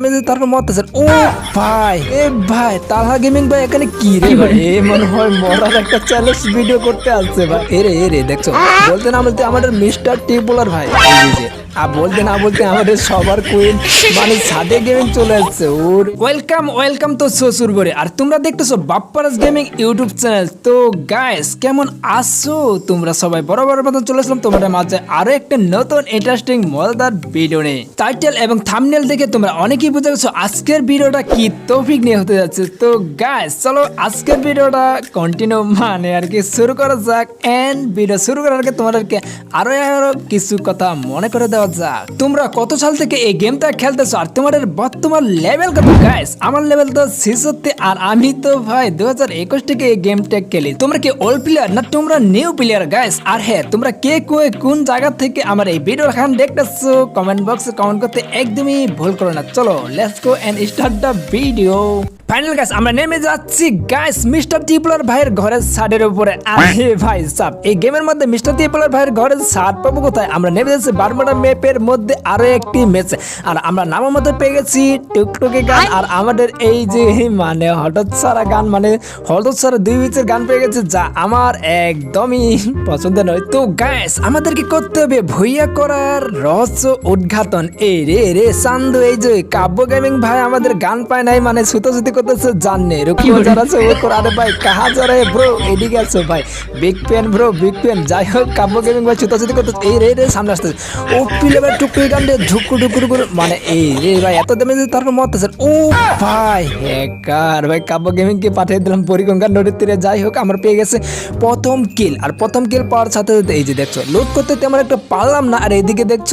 মেজে মত মরতেছে ও ভাই এ ভাই তালহা গেমিং ভাই এখানে কি রে ভাই? এ মনে হয় মরার একটা চ্যালেঞ্জ ভিডিও করতে আসছে ভাই। এরে এরে দেখছ? বলতে না বলতে আমাদের মিস্টার টিপুলার ভাই। এই যে। আর বলতে না বলতে আমাদের সবার কুইন মানে সাদে গেমিং চলে আসছে, ওর। ওয়েলকাম ওয়েলকাম তো শ্বশুর বরে আর তোমরা দেখতেছো বাপ্পারাস গেমিং ইউটিউব চ্যানেল তো গাইস কেমন আছো? তোমরা সবাই বরাবর মতন চলে আসলাম। তোমাদের মাঝে আরও একটা নতুন ইন্টারেস্টিং মজাদার ভিডিও নিয়ে। টাইটেল এবং থাম্বনেল দেখে তোমরা অনেকেই বুঝে গেছো আজকের ভিডিওটা কি টপিক নিয়ে হতে যাচ্ছে। তো গাইস চলো আজকের ভিডিওটা কন্টিনিউ মানে আর কি শুরু করা যাক। এন্ড ভিডিও শুরু করার আগে তোমাদেরকে আরও আরও কিছু কথা মনে করে দেওয়া যাক তোমরা কত সাল থেকে এই গেমটা খেলতেছো আর তোমাদের বর্তমান লেভেল কত? গাইস আমার লেভেল তো ছেষট্টি আর আমি তো ভাই দু হাজার একুশ থেকে এই গেমটা খেলি। তোমরা কি ওল্ড প্লেয়ার না তোমরা নিউ প্লেয়ার গাইস আর হ্যাঁ তোমরা কে কয়ে কোন জায়গা থেকে আমার এই ভিডিও খান দেখতেছো? কমেন্ট বক্সে কমেন্ট করতে একদমই ভুল করো না। চলো let's go and start the video final guys আমরা নেমে যাচ্ছি। গাইস মিস্টার টিপলার ভাইয়ের ঘরের ছাদের উপরে। আরে ভাই সাব এই গেমের মধ্যে মিস্টার টিপলার ভাইয়ের ঘরের ছাদ পাবো কোথায়? আমরা নেমে যাচ্ছি বারমুডা ম্যাপের মধ্যে আরও একটি ম্যাচ আর আমরা নামের মধ্যে পেয়ে গেছি টুকটুকি গান। আর আমাদের এই যে মানে হঠাৎ সারা গান মানে হঠাৎ সারা দুই বিচের গান পেয়ে গেছে যা আমার একদমই পছন্দ নয়। তো গাইস আমাদেরকে করতে হবে ভইয়া করার রহস্য উদ্ঘাটন। এই রে রে সান্দু এই যে কাব্য গেমিং ভাই আমাদের গান পায় নাই মানে সুতোসুতি করতেছে জানে। রুকি যারা আছে ও করে আরে ভাই কাহা যারে ব্রো এদিকে আছে ভাই। Big pen bro big pen যাই হোক কাব্য গেমিং ভাই এই রে রে সামনে আসতেছে। ও পিলে ভাই ঢুকু ঢুকু মানে এই রে ভাই এত দামে তারপর মরতেছে। ও ভাই হ্যাকার ভাই কাব্য পাঠিয়ে দিলাম পরিগঙ্গা নদীর তীরে। যাই হোক আমার পেয়ে গেছে প্রথম কিল আর প্রথম কিল পাওয়ার সাথে সাথে এই যে দেখছ লুট করতে তেমন একটা পারলাম না। আর এইদিকে দেখছ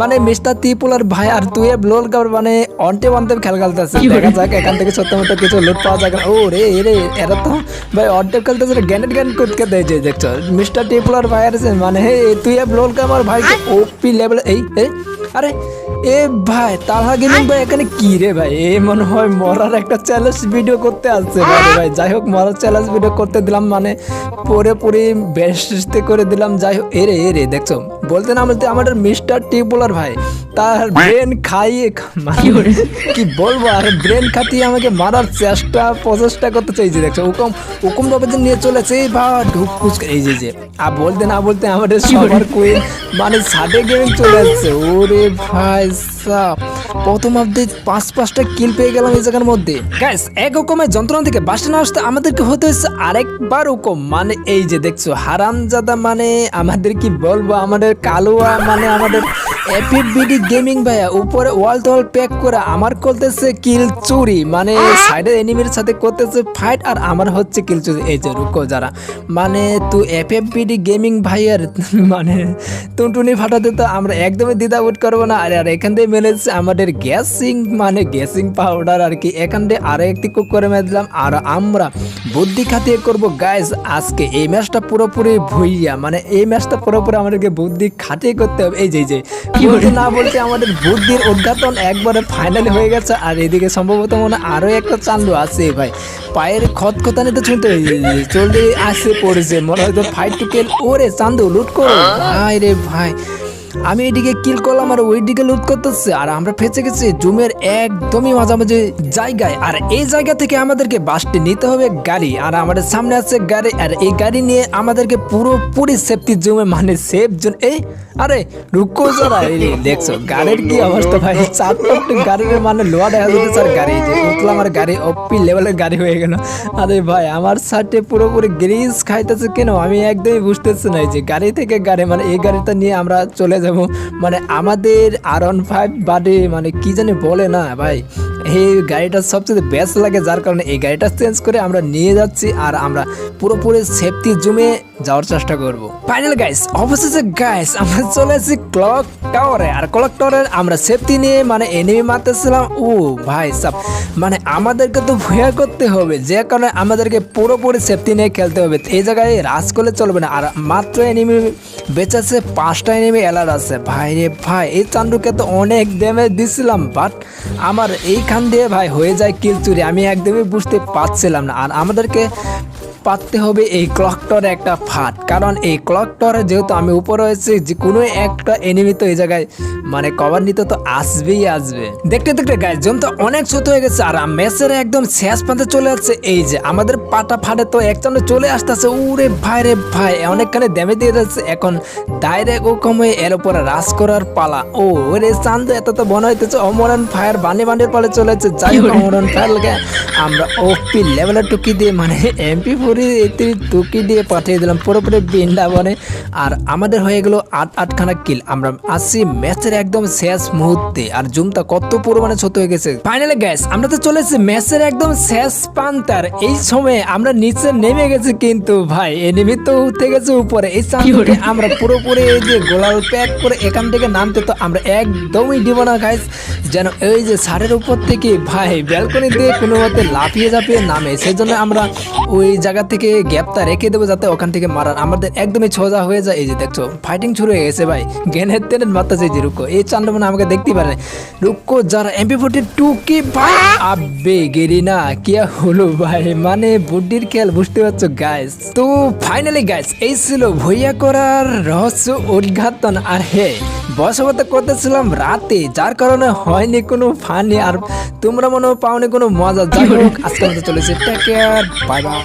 মানে মিস্টার ত্রিপুলার ভাই আর তুই ব্লোল কার মানে অন্টে অন্টে খেল খেলতেছে। দেখা যাক এখান থেকে সত্য মতো কিছু লুট পাওয়া যাক ও রে রে এরা তো ভাই অন্টে সেটা গ্যানেট গ্যান করতে দেয় যে দেখছ? মিস্টার টিপলার ভাই আর মানে হে তুই ব্লোল কে আমার ভাই ওপি লেভেল এই এই আরে এ ভাই গেমিং ভাই এখানে কি রে ভাই? এ মনে হয় মরার একটা চ্যালেঞ্জ ভিডিও করতে আসছে ভাই ভাই। যাই হোক মরার চ্যালেঞ্জ ভিডিও করতে দিলাম মানে পরে পরে বেস্ট করে দিলাম। যাই হোক এরে এরে দেখছ? বলতে না বলতে আমাদের মিস্টার টিপুলার ভাই তার ব্রেন খাইয়ে মানে কি বলব আর ব্রেন খাটিয়ে আমাকে মারার চেষ্টা প্রচেষ্টা করতে চাইছে দেখছ হুকুম হুকুম ভাবে নিয়ে চলেছে এই ভা ঢুক কুচকে এই যে যে আর বলতে না বলতে আমাদের সবার কুইন মানে সাদে গেমিং চলে আসছে। ওরে ভাই প্রথম অব্দি পাঁচ পাঁচটা কিল পেয়ে গেলাম এই জায়গার মধ্যে। গ্যাস এক হুকুমের যন্ত্রণা থেকে না আসতে আমাদেরকে হতে আরেকবার হুকুম। মানে এই যে দেখছ, হারামজাদা মানে আমাদের কি বলব, আমাদের কালুয়া মানে আমাদের এপিড বিডি গেমিং ভাইয়া। উপরে ওয়াল তোয়াল প্যাক করে আমার করতেছে কিল চুরি। মানে সাইডের এনিমির সাথে করতেছে ফাইট আর আমার হচ্ছে কিল চুরি। এই যে রুকো যারা। মানে এফ এফ গেমিং ভাইয়ার মানে টুনটুনি ফাটাতে তো আমরা একদমই দ্বিধা উঠ করব না। আর আর এখান থেকে মেলেছে আমাদের গ্যাসিং মানে গ্যাসিং পাউডার আর কি। এখান থেকে আরও একটি কুক করে মেরে আর আমরা বুদ্ধি খাটিয়ে করব। গাইস আজকে এই ম্যাচটা পুরোপুরি ভুইয়া। মানে এই ম্যাচটা পুরোপুরি আমাদেরকে বুদ্ধি খাটিয়ে করতে হবে। এই যে যে কি বলতে না বলতে আমাদের বুদ্ধির উদ্ঘাটন একবারে ফাইনালি হয়ে গেছে। আর এদিকে সম্ভবত মনে হয় আরও একটা চান্দু আছে ভাই। পায়ের খত খতানি তো শুনতে চলতে আসে পড়েছে। মনে হয়তো ফাইট টু কেল ওরে চান্দু লুট করো। ভাই রে ভাই। আমি এদিকে কিল করলাম আর ওইদিকে লুট করতেছে, আর আমরা ফেঁচে গেছি জুমের একদমই মাঝামাঝি জায়গায়। আর এই জায়গা থেকে আমাদেরকে বাসটি নিতে হবে গাড়ি, আর আমাদের সামনে আছে গাড়ি, আর এই গাড়ি নিয়ে আমাদেরকে পুরোপুরি সেফটি জুমে মানে সেফ জোন এই, আরে, রুকো যারা দেখছ, গাড়ির কি অবস্থা ভাই? চার গাড়ির মানে লোয়া দেখা যাচ্ছে স্যার গাড়ি যে উঠলাম আমার গাড়ি অপি লেভেলের গাড়ি হয়ে গেল। আরে ভাই, আমার সাথে পুরোপুরি গ্রিজ খাইতেছে কেন? আমি একদমই বুঝতেছি না যে গাড়ি থেকে গাড়ি মানে এই গাড়িটা নিয়ে আমরা চলে যাব। মানে আমাদের আর ওয়ান ফাইভ বাডি মানে কি জানি বলে না ভাই। এই গাড়িটা সবচেয়ে বেস্ট লাগে, যার কারণে এই গাড়িটা চেঞ্জ করে আমরা নিয়ে যাচ্ছি আর আমরা পুরোপুরি সেফটি জুমে যাওয়ার চেষ্টা করব। ফাইনাল গাইস অবশেষে গাইস আমরা চলে এসেছি ক্লক টাওয়ারে আর ক্লক টাওয়ারে আমরা সেফটি নিয়ে মানে এনিমি মারতেছিলাম। ও ভাই সাব মানে আমাদেরকে তো ভয়া করতে হবে। যে কারণে আমাদেরকে পুরোপুরি সেফটি নিয়ে খেলতে হবে। এই জায়গায় রাস করলে চলবে না। আর মাত্র এনিমি বেঁচেছে, পাঁচটা এনিমি অ্যালার্ট আছে। ভাই রে ভাই, এই চান্ডুকে তো অনেক ড্যামেজ দিছিলাম বাট আমার এইখান দিয়ে ভাই হয়ে যায় কিল চুরি। আমি একদমই বুঝতে পারছিলাম না। আর আমাদেরকে পাততে হবে এই ক্লক টরে একটা ফাট কারণ এই ক্লক টরে যেহেতু আমি উপরে হয়েছি যে কোনো একটা এনিমি তো এই জায়গায় মানে কভার নিতে তো আসবেই আসবে। দেখতে দেখতে গাছ জমটা অনেক ছোট হয়ে গেছে আর ম্যাচের একদম শেষ প্রান্তে চলে যাচ্ছে। এই যে আমাদের পাটা ফাটে তো একজনে চলে আসতেছে। উরে ভাই রে ভাই অনেকখানে ড্যামেজ দিয়ে যাচ্ছে। এখন ডাইরেক্ট ও কমে এর উপরে রাস করার পালা। ও ওরে চান্দ এত তো মনে হইতেছে। অমরন ফায়ার বানি বান্ডির পালে চলে যাচ্ছে যাই হোক অমরন ফায়ার লাগে। আমরা ওপি লেভেলের টুকি দিয়ে মানে এমপি ফোরি টুকি দিয়ে পাঠিয়ে দিলাম পুরোপুরি বৃন্দাবনে। আর আমাদের হয়ে গেল আট আটখানা কিল। আমরা আসছি ম্যাচের একদম শেষ মুহূর্তে। আর জুমটা কত পরিমাণে ছোট হয়ে গেছে। ফাইনালি গ্যাস আমরা তো চলে এসেছি ম্যাচের একদম শেষ প্রান্তার। এই সময়ে আমরা নিচে নেমে গেছি কিন্তু ভাই এনিমি তো উঠে গেছে উপরে। এই চাঁদকে আমরা পুরোপুরি এই যে গোলাল প্যাক করে এখান থেকে নামতে তো আমরা একদমই দিব না গাইস যেন এই যে সারের উপর থেকে ভাই ব্যালকনি দিয়ে কোনো মতে লাফিয়ে ঝাঁপিয়ে নামে। সেই জন্য আমরা ওই জায়গা থেকে গ্যাপটা রেখে দেবো যাতে ওখান থেকে মারার। আমাদের একদমই সোজা হয়ে যায় এই যে, দেখছ? ফাইটিং শুরু হয়ে গেছে ভাই। গেনের টেনের মারতেছে যে রুকো এই চান্ড মানে আমাকে দেখতে পারে। রুকো যারা এমপি ফোর্টি টু কি ভাই? আবে গেরি না। কি হলো ভাই? মানে বুদ্ধির খেয়াল, বুঝতে পারছ গাইস তো ফাইনালি গাইস এই ছিল ভইয়া করার রহস্য উদ্ঘাটন। আর হে বসবাস করতেছিলাম রাতে। যার কারণে হয়নি কোনো ফানি আর তোমরা মনে পাওনি কোনো মজা। যাই হোক আজকে চলেছে। Take care bye bye